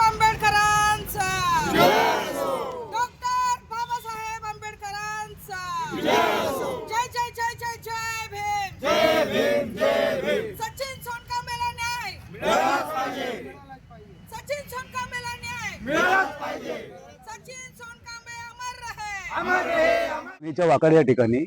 आंबेडकरांचा. डॉक्टर बाबासाहेब आंबेडकरांचा. जय जय जय जय जय भीम. जय भीम जय भीम सचिन सोनकामेला न्याय. सचिन सोनकामेला न्याय सचिन सोनकांबे अमर रहे. च्या वाकड या ठिकाणी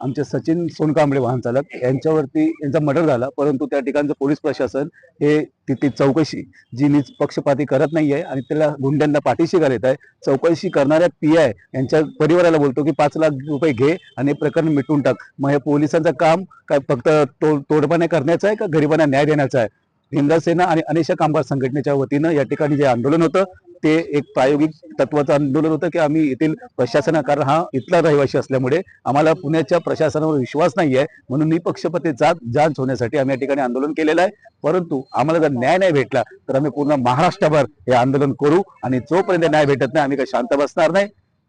आमचे सचिन सोनकांबळे वाहन चालक यांच्यावरती यांचा मर्डर झाला परंतु त्या ठिकाणचं पोलीस प्रशासन हे तिथे चौकशी जी नीच पक्षपाती करत नाहीये आणि त्याला गुंड्यांना पाठीशी घालत आहे चौकशी करणाऱ्या पी आय यांच्या परिवाराला बोलतो की पाच लाख रुपये घे आणि प्रकरण मिटून टाक. मग हे पोलिसांचं काम काय फक्त तो तोडपाने करण्याचं आहे का गरिबांना न्याय देण्याचा आहे? भीमराज सेना आणि अनेशा कामगार संघटनेच्या वतीनं या ठिकाणी जे आंदोलन होतं ते एक प्रायोगिक तत्वाचं आंदोलन होतं की आम्ही येथील प्रशासनाकार हा इथला रहिवासी असल्यामुळे आम्हाला पुण्याच्या प्रशासनावर विश्वास नाही आहे म्हणून निपक्षपतेचा जांच होण्यासाठी आम्ही या ठिकाणी आंदोलन केलेलं आहे. परंतु आम्हाला जर न्याय नाही भेटला तर आम्ही पूर्ण महाराष्ट्रभर हे आंदोलन करू आणि जोपर्यंत न्याय भेटत नाही आम्ही काही शांत बसणार नाही.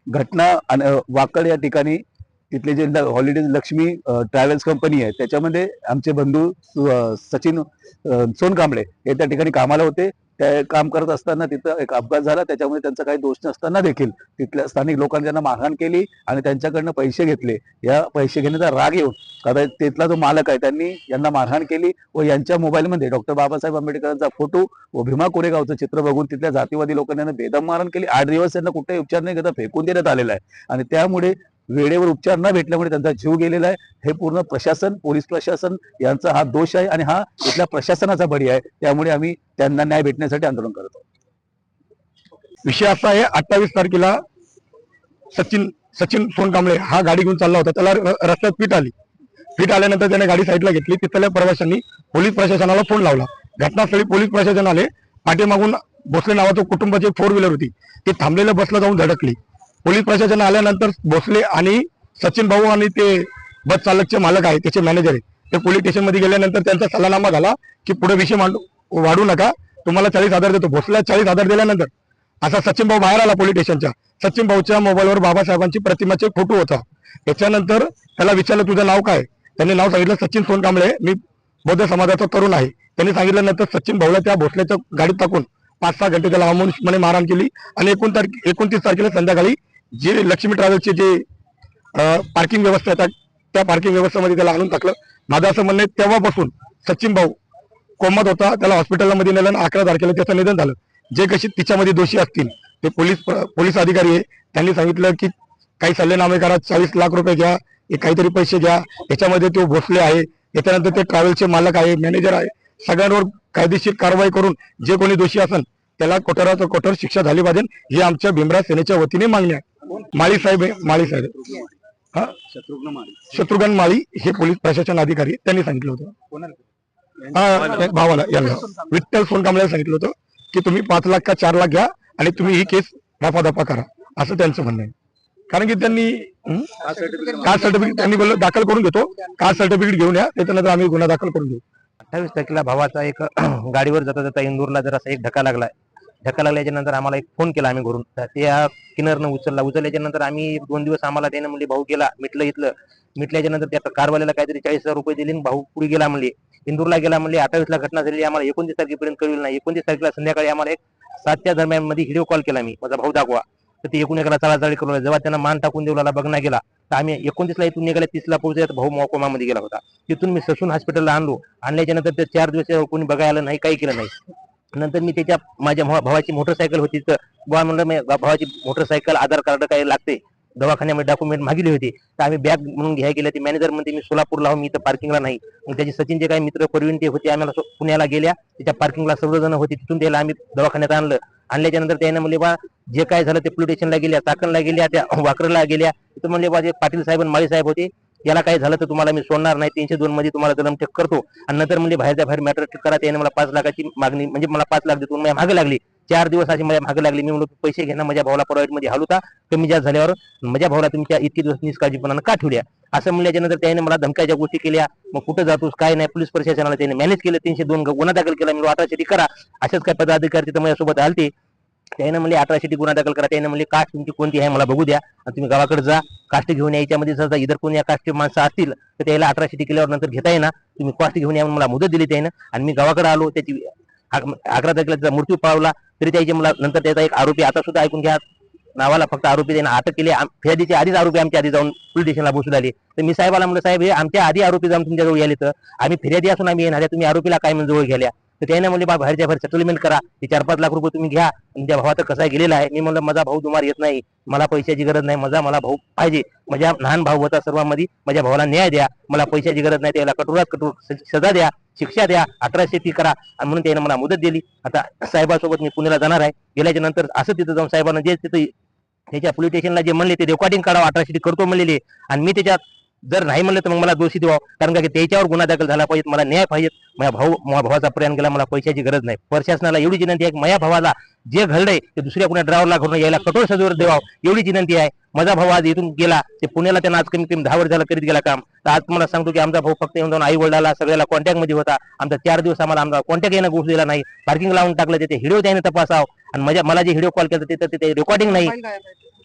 घटना आणि वाकड या ठिकाणी तिथले जे हॉलिडेज लक्ष्मी ट्रॅव्हल्स कंपनी आहे त्याच्यामध्ये आमचे बंधू सचिन सोनकांबळे हे त्या ठिकाणी कामाला होते. ते काम करत असताना तिथं एक अपघात झाला त्याच्यामुळे त्यांचा काही दोष नसताना देखील तिथल्या स्थानिक लोकांनी त्यांना मारहाण केली आणि त्यांच्याकडनं पैसे घेतले. या पैसे घेण्याचा राग येऊन कारण तिथला जो मालक आहे त्यांनी यांना मारहाण केली व यांच्या मोबाईलमध्ये डॉक्टर बाबासाहेब आंबेडकरांचा फोटो व भीमा कोरेगावचं चित्र बघून तिथल्या जातीवादी लोकांनी बेदम मारहाण केली. आठ दिवस त्यांना कुठेही उपचार नाही घेता फेकून देण्यात आलेला आहे. आणि त्यामुळे वेळेवर उपचार न भेटल्यामुळे त्यांचा जीव गेलेला आहे. हे पूर्ण प्रशासन पोलीस प्रशासन यांचा हा दोष आहे आणि हा इथल्या प्रशासनाचा बळी आहे. त्यामुळे आम्ही त्यांना न्याय भेटण्यासाठी आंदोलन करत आहोत. विषय असा आहे अठ्ठावीस तारखेला सचिन सचिन सोनकांबळे हा गाडी घेऊन चालला होता. त्याला रस्त्यात पीठ आली. पीठ आल्यानंतर त्याने गाडी साईडला घेतली. तिथल्या प्रवाशांनी पोलीस प्रशासनाला फोन लावला. घटनास्थळी पोलीस प्रशासन आले. पाठीमागून भोसले नावाचं कुटुंबाची फोर व्हीलर होती. ती थांबलेल्या बसला जाऊन धडकली. पोलीस प्रशासन आल्यानंतर भोसले आणि सचिन भाऊ आणि ते बस चालकचे मालक आहे त्याचे मॅनेजर आहे ते पोलीस स्टेशनमध्ये गेल्यानंतर त्यांचा सल्लानामा झाला की पुढे विषय मांडू वाढू नका. तुम्हाला चाळीस हजार देतो. भोसल्या चाळीस हजार दिल्यानंतर असा सचिन भाऊ बाहेर आला पोलीस स्टेशनच्या सचिन भाऊच्या मोबाईलवर बाबासाहेबांची प्रतिमाचे फोटो होता. त्याच्यानंतर त्याला विचारलं तुझं नाव काय? त्यांनी नाव सांगितलं सचिन सोनकांबळे. मी बौद्ध समाजाचा तरुण आहे. त्यांनी सांगितल्यानंतर सचिन भाऊला त्या भोसल्याच्या गाडीत टाकून पाच सहा घंटे त्याला अमानुषपणे मारहाण केली आणि एकोण तारखे एकोणतीस तारखेला संध्याकाळी जे लक्ष्मी ट्रॅव्हल्सचे जे पार्किंग व्यवस्था येतात त्या पार्किंग व्यवस्थेमध्ये त्याला आणून टाकलं. माझं असं म्हणणं आहे तेव्हापासून सचिन भाऊ कोमात होता त्याला हॉस्पिटलमध्ये नेलं आणि अकरा तारखेला त्याचं निधन झालं. जे कशी तिच्यामध्ये दोषी असतील ते पोलीस पोलीस अधिकारी आहे. त्यांनी सांगितलं की काही सल्लेनामे करा चाळीस लाख रुपये घ्या हे काहीतरी पैसे घ्या. याच्यामध्ये तो भोसले आहे. याच्यानंतर ते ट्रॅव्हलचे मालक आहे मॅनेजर आहे. सगळ्यांवर कायदेशीर कारवाई करून जे कोणी दोषी असेल त्याला कठोरात कठोर शिक्षा झाली पाहिजे. ही आमच्या भीमराज सेनेच्या वतीने मागणी आहे. माळी साहेब आहे माळी साहेब. हा? शत्रुघ्न माळी. हे पोलीस प्रशासन अधिकारी त्यांनी सांगितलं होतं. हा, भावाला यांना. विठ्ठल सोनकांबळे सांगितलं होतं की तुम्ही पाच लाख का चार लाख घ्या आणि तुम्ही ही केस रफादफा करा. असं त्यांचं म्हणणं आहे. कारण की त्यांनी? कास्ट सर्टिफिकेट त्यांनी बोललं दाखल करून घेतो. कास्ट सर्टिफिकेट घेऊन या त्याच्यानंतर आम्ही गुन्हा दाखल करून देऊ अठ्ठावीस तारखेला भावाचा एक गाडीवर जाता जाता इंदूरला जरासा एक धक्का लागलाय. धक्का लागल्याच्या नंतर आम्हाला एक फोन केला आम्ही घरून. तर त्या किन्नरनं उचलला. उचलल्याच्या नंतर आम्ही दोन दिवस आम्हाला त्याने म्हणले भाऊ गेला. मिटलं इथलं. मिटल्याच्या नंतर त्या कारवाल्याला काहीतरी चाळीस हजार रुपये दिले भाऊ पुढे गेला म्हणले. इंदूरला गेला म्हणले अठ्ठावीसला घटना झाली आम्हाला एकोणतीस तारखेपर्यंत कळविलं नाही. एकोणतीस तारखेला संध्याकाळी आम्हाला एक सातच्या दरम्यानमध्ये व्हिडिओ कॉल केला मी. माझा भाऊ दाखवा. तर ते एकूण एकाला चाळाचाळी करू जेव्हा त्यांना मान टाकून देवला बघण्या गेला तर आम्ही एकोणतीसला इथून निघाल्या तीसला पोहोचले. तर भाऊ मोकोमामध्ये गेला होता. तिथून मी ससून हॉस्पिटलला आणलो. आणल्याच्या नंतर ते चार दिवस कोणी बघायला आलं नाही काही केलं नाही. नंतर मी त्याच्या माझ्या भावाची मोटरसायकल होती. तर बुवा म्हणलं भावाची मोटरसायकल आधार कार्ड काही लागते दवाखान्यामध्ये डॉक्युमेंट मागितली होती. तर आम्ही बॅग म्हणून घ्यायला गेले. ते मॅनेजर म्हणते मी सोलापूरला हो मी इथं पार्किंगला नाही. मग त्याचे सचिनचे काही मित्र परवीन ते होते आम्हाला पुण्याला गेल्या. त्याच्या पार्किंगला सर्वजण होते. तिथून त्याला आम्ही दवाखान्यात आणलं. आणल्याच्या नंतर त्याने म्हणले बा जे काय झालं ते पोलीस स्टेशनला गेल्या चाकणला गेल्या त्या वाकरला गेल्या. तिथं म्हणले बा जे पाटील साहेब आणि माळी साहेब होते याला काय झालं तर तुम्हाला मी सोडणार नाही. तीनशे दोन मध्ये तुम्हाला जलम टेक करतो. आणि नंतर म्हणजे बाहेरच्या बाहेर मॅटर टेक करा त्याने मला पाच लाखाची मागणी म्हणजे मला पाच लाख देतो मला मागे लागली. चार दिवस अशी मला मागे लागली. मी म्हणून पैसे घेणं माझ्या भावाला प्रायव्हेटमध्ये हलवता कमी जास्त झाल्यावर माझ्या भावाला तुमच्या इतके दिवस निष्काळजीपणानं का ठेवल्या? असं म्हणल्याच्या नंतर त्याने मला धमक्याच्या गोष्टी केल्या. मग कुठं जातोस? काय नाही? पोलीस प्रशासनाला त्याने मॅनेज केलं. तीनशे दोन गुन्हा दाखल केला. मी अठराशे करा. अशाच काय पदाधिकारी तिथं माझ्यासोबत आलते. त्याने म्हणजे अठराशे गुन्हा दाखल करा. त्याने म्हणजे कास्ट तुमची कोणती आहे मला बघू द्या. आणि तुम्ही गावाकडे जा. कास्ट घेऊन यायच्यामध्ये जर इतर कोणी या कास्टची माणसं असतील तर त्याला अठराशे केल्यावर नंतर घेता येणार तुम्ही कास्ट घेऊन या मला मुदत दिली त्यानं. आणि मी गावाकडे आलो. त्याची अकरा तारखेला त्याचा मृत्यू पावला. तरी त्याचे मला नंतर त्याचा एक आरोपी आता सुद्धा ऐकून घ्या. नावाला फक्त आरोपी त्याने अटक केली. फिर्यादीचे आधीच आरोपी आमच्या आधी जाऊन पोलीस स्टेशनला बसू आले तर मी साहेबाला म्हणलं साहेब हे आमच्या आधी आरोपी जाऊन तुमच्याजवळ याले तर आम्ही फिर्यादी असून आम्ही येणार तुम्ही आरोपीला काय म्हणून जवळ घ्या तर त्याने म्हणले बा बाहेरच्या बाहेर सेटलमेंट करा. ते चार पाच लाख रुपये तुम्ही घ्या. त्या भावाचं कसा गेलेला आहे. मी म्हणलं माझा भाऊ तुम्हाला येत नाही. मला पैशाची गरज नाही. माझा मला भाऊ पाहिजे. माझ्या लहान भाऊ होता सर्वांमध्ये. माझ्या भावाला न्याय द्या. मला पैशाची गरज नाही. त्याला कठोरात कठोर सजा द्या. शिक्षा द्या. अठराशे ती करा. आणि म्हणून त्याने मला मुदत दिली. आता साहेबासोबत मी पुण्याला जाणार आहे. गेल्याच्यानंतर असं तिथं जाऊन साहेबांना जे तिथं त्याच्या पोलीस स्टेशनला जे म्हणले ते रेकॉर्डिंग काढावं. अठराशे करतो म्हणलेले. आणि मी त्याच्यात जर नाही म्हणलं तर मग मला दोषी द्यावं कारण का की त्याच्यावर गुन्हा दाखल झाला पाहिजे मला न्याय पाहिजे. माझ्या भाऊ माझ्या भावाचा प्रयाण केला मला पैशाची गरज नाही. प्रशासनाला एवढी विनंती आहे की माझ्या भावाला जे घडलंय ते दुसऱ्या कुणा ड्रायव्हरला घडून यायला कठोर सजवर द्यावं एवढीच विनंती आहे. माझा भाऊ आज इथून गेला ते पुण्याला त्यांना आज कमी कमी दहा वर्ष झालं करीत गेला काम. तर आज तुम्हाला सांगतो की आमचा भाऊ फक्त येऊन जाऊन आई वडिलाला सगळ्याला कॉन्टॅक्टमध्ये होता. आमचा चार दिवस आम्हाला आमचा कॉन्टॅक्ट येणं गोष्ट दिला नाही. पार्किंग लावून टाकलं त्याचे व्हिडिओ त्याने तपासाव. आणि माझ्या मला जे व्हिडिओ कॉल केला तिथं तिथे रेकॉर्डिंग नाही.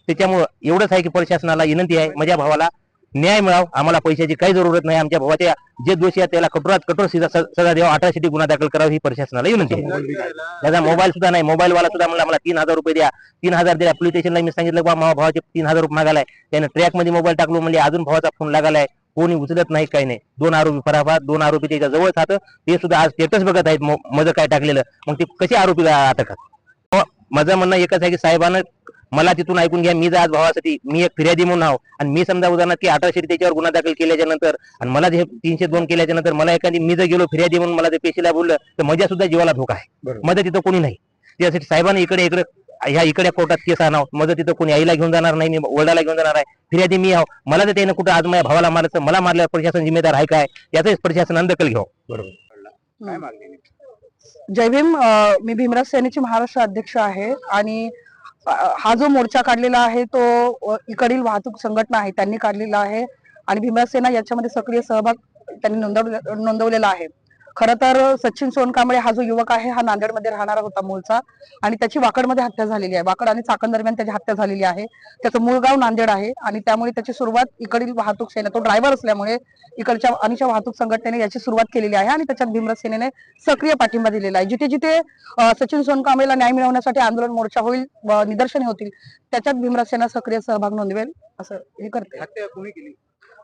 त्याच्यामुळं एवढंच आहे की प्रशासनाला विनंती आहे. माझ्या भावाला न्याय मिळाव. आम्हाला पैशाची काही जरूरत नाही. आमच्या भावाच्या जे दोषी आहेत त्याला कठोरात कठोर सजा सजा द्यावा. अठराशे गुन्हा दाखल करावा ही प्रशासनाला विनंती आहे. त्याचा मोबाईल सुद्धा नाही. मोबाईल वाला सुद्धा म्हणला मला तीन हजार रुपये द्या. तीन हजार द्या पोलीस स्टेशनला मी सांगितलं बा माझ्या भावाचे तीन हजार रुपये मागालाय त्याने ट्रॅकमध्ये मोबाईल टाकलो. म्हणजे अजून भावाचा फोन लागालाय कोणी उचलत नाही काही नाही. दोन आरोपी फराफार दोन आरोपी त्याच्याजवळ खात ते सुद्धा आज स्टेटस बघत आहेत. मजं काय टाकलेलं. मग ते कसे आरोपी अटकात हो, माझं म्हणणं एकच आहे की साहेबानं मला तिथून ऐकून घ्या मी जर आज भावासाठी मी एक फिर्यादी म्हणून आहो. आणि मी समजा उदाहरणार्थ की अठराशे त्याच्यावर गुन्हा दाखल केल्याच्यानंतर आणि मला जे तीनशे दोन केल्याच्यानंतर मला एखादी मी जर गेलो फिर्यादी म्हणून मला ते पेशीला बोललं तर माझ्या सुद्धा जीवाला धोका आहे. बरोबर. माझं तिथं कोणी नाही. त्यासाठी साहेबांनी इकडे इकडे ह्या इकडे कोर्टात केस आणावं. माझं तिथं कोणी आईला घेऊन जाणार नाही मी वडिलाला घेऊन जाणार आहे. फिर्यादी मी आहो. मला तर त्यानं कुठं आज माझ्या भावाला मारलं तर मला मारल्यावर प्रशासन जिम्मेदार आहे काय? याचाच प्रशासन दखल घ्यावं जय भीम मी भीमराज सेनेची महाराष्ट्र अध्यक्ष आहे. आणि हा जो मोर्चा काढलेला आहे तो इकडील वाहतूक संघटना आहे त्यांनी काढलेला आहे. आणि भीमसेना सेना याच्यामध्ये सक्रिय सहभाग त्यांनी नोंदवलेला आहे. खर तर सचिन सोनकांबळे हा जो युवक आहे हा नांदेडमध्ये राहणारा होता मूळचा. आणि त्याची वाकडमध्ये हत्या झालेली आहे. वाकड आणि चाकण दरम्यान त्याची हत्या झालेली आहे. त्याचं मूळ गाव नांदेड आहे आणि त्यामुळे त्याची सुरुवात इकडील वाहतूक सेना तो ड्रायव्हर असल्यामुळे इकडच्या अनिशा वाहतूक संघटनेने याची सुरुवात केलेली आहे आणि त्याच्यात भीमराज सेनेने सक्रिय पाठिंबा दिलेला आहे. जिथे जिथे सचिन सोनकांबळेला न्याय मिळवण्यासाठी आंदोलन मोर्चा होईल व निदर्शने होतील त्याच्यात भीमराज सेना सक्रिय सहभाग नोंदवेल असं हे करते. अ,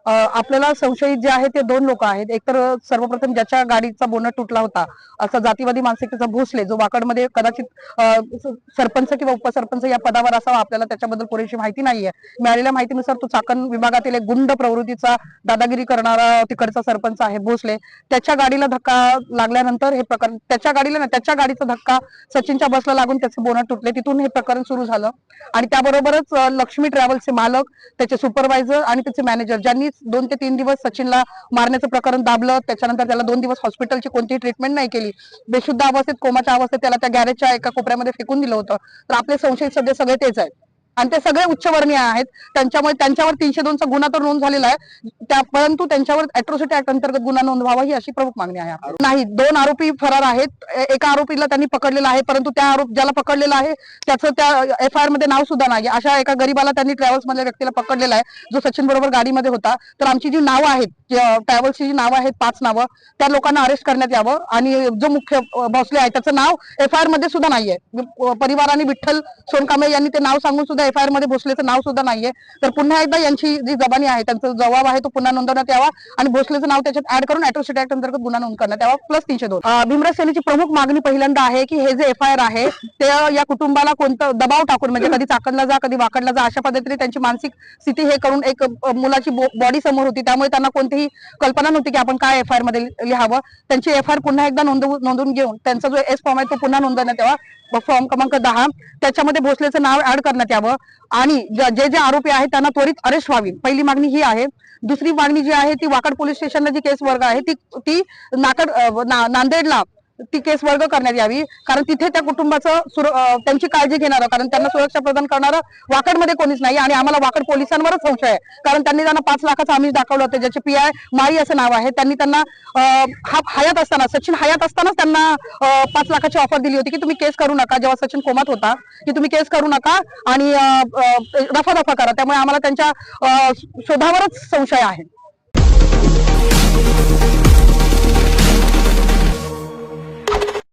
आपल्याला संशयित जे आहे ते दोन लोक आहेत. एकतर सर्वप्रथम ज्याच्या गाडीचा बोनट तुटला होता असा जातीवादी मानसिकतेचा भोसले जो वाकडमध्ये कदाचित सरपंच किंवा उपसरपंच या पदावर असावा आपल्याला त्याच्याबद्दल पुरेशी माहिती नाहीये. मिळालेल्या माहितीनुसार तो चाकण विभागातील एक गुंड प्रवृत्तीचा दादागिरी करणारा तिकडचा सरपंच आहे भोसले. त्याच्या गाडीला धक्का लागल्यानंतर हे प्रकरण त्याच्या गाडीला ना त्याच्या गाडीचा धक्का सचिनच्या बसला लागून त्याचे बोनट तुटले. तिथून हे प्रकरण सुरू झालं. आणि त्याबरोबरच लक्ष्मी ट्रॅव्हल्सचे मालक त्याचे सुपरवायझर आणि त्याचे मॅनेजर ज्यांनी दोन ते तीन दिवस सचिनला मारण्याचं प्रकरण दाबलं त्याच्यानंतर त्याला दोन दिवस हॉस्पिटलची कोणतीही ट्रीटमेंट नाही केली. बेशुद्ध अवस्थेत कोमाच्या अवस्थेत त्याला त्या गॅरेजच्या एका कोपऱ्यामध्ये फेकून दिलं होतं. तर आपले संशयित सध्या सगळे तेच आहेत. आणि ते सगळे उच्चवर्णीय आहेत. त्यांच्यामुळे त्यांच्यावर तीनशे दोनचा गुन्हा तर नोंद झालेला आहे. त्या परंतु त्यांच्यावर अॅट्रॉसिटी ऍक्ट अंतर्गत गुन्हा नोंदवावा ही अशी प्रमुख मागणी आहे नाही दोन आरोपी फरार आहेत. एका आरोपीला त्यांनी पकडलेला आहे परंतु त्या आरोप ज्याला पकडलेला आहे त्याचं त्या एफ आय आरमध्ये नाव सुद्धा नाही अशा एका गरीबाला त्यांनी ट्रॅव्हल्स मधल्या व्यक्तीला पकडलेला आहे जो सचिन बरोबर गाडीमध्ये होता. तर आमची जी नावं आहेत ट्रॅव्हल्सची जी नावं आहेत पाच नावं त्या लोकांना अरेस्ट करण्यात यावं. आणि जो मुख्य भोसले आहे त्याचं नाव एफ आय आरमध्ये सुद्धा नाहीये. परिवाराने विठ्ठल सोनकांबळे यांनी ते नाव सांगून सुद्धा एफ आय आरमध्ये भोसलेचं नाव सुद्धा नाहीये. तर पुन्हा एकदा यांची जी जबानी आहे त्यांचा जबाब आहे तो पुन्हा नोंदवण्यात यावा आणि भोसलेचं नाव त्याच्यात ऍड करून अॅट्रॉसिटी ऍक्ट अंतर्गत गुन्हा नोंद करण्यात यावा. प्लस तीनशे दोन. भीमराज सेनेची प्रमुख मागणी पहिल्यांदा आहे की हे जे एफ आय आर आहे ते या कुटुंबाला कोणतं दबाव टाकून म्हणजे कधी चाकणला जा कधी वाकडला जा अशा पद्धतीने त्यांची मानसिक स्थिती हे करून एक मुलाची बॉडी समोर होती. त्यामुळे त्यांना कोणतीही कल्पना नव्हती की आपण काय एफ आय आरमध्ये लिहावं. त्यांची एफ आय आर पुन्हा एकदा नोंदवू नोंदवून घेऊन त्यांचा जो एस फॉर्म आहे तो पुन्हा नोंदवण्यात यावा. फॉर्म क्रमांक दहा. त्याच्यामध्ये भोसलेचं नाव ऍड करण्यात यावं. आणि जे जे आरोपी आहेत त्यांना त्वरित अरेस्ट व्हावी. पहिली मागणी ही आहे. दुसरी मागणी जी आहे ती वाकड पोलीस स्टेशनला जी केस वर्ग आहे ती ती नाकड ना- नांदेडला ती केस वर्ग करण्यात यावी. कारण तिथे त्या कुटुंबाचं सुर- त्यांची काळजी घेणारं कारण त्यांना सुरक्षा प्रदान करणारं वाकडमध्ये कोणीच नाही आणि आम्हाला वाकड पोलिसांवरच संशय आहे. कारण त्यांनी त्यांना पाच लाखाचं आमिष दाखवलं होतं ज्याचे पी आय माळी असं नाव आहे. त्यांनी त्यांना हा हयात असताना सचिन हयात असतानाच त्यांना पाच लाखाची ऑफर दिली होती की तुम्ही केस करू नका. जेव्हा सचिन कोमात होता की तुम्ही केस करू नका आणि अं, रफा करा. त्यामुळे आम्हाला त्यांच्या अं, शोधावरच संशय आहे.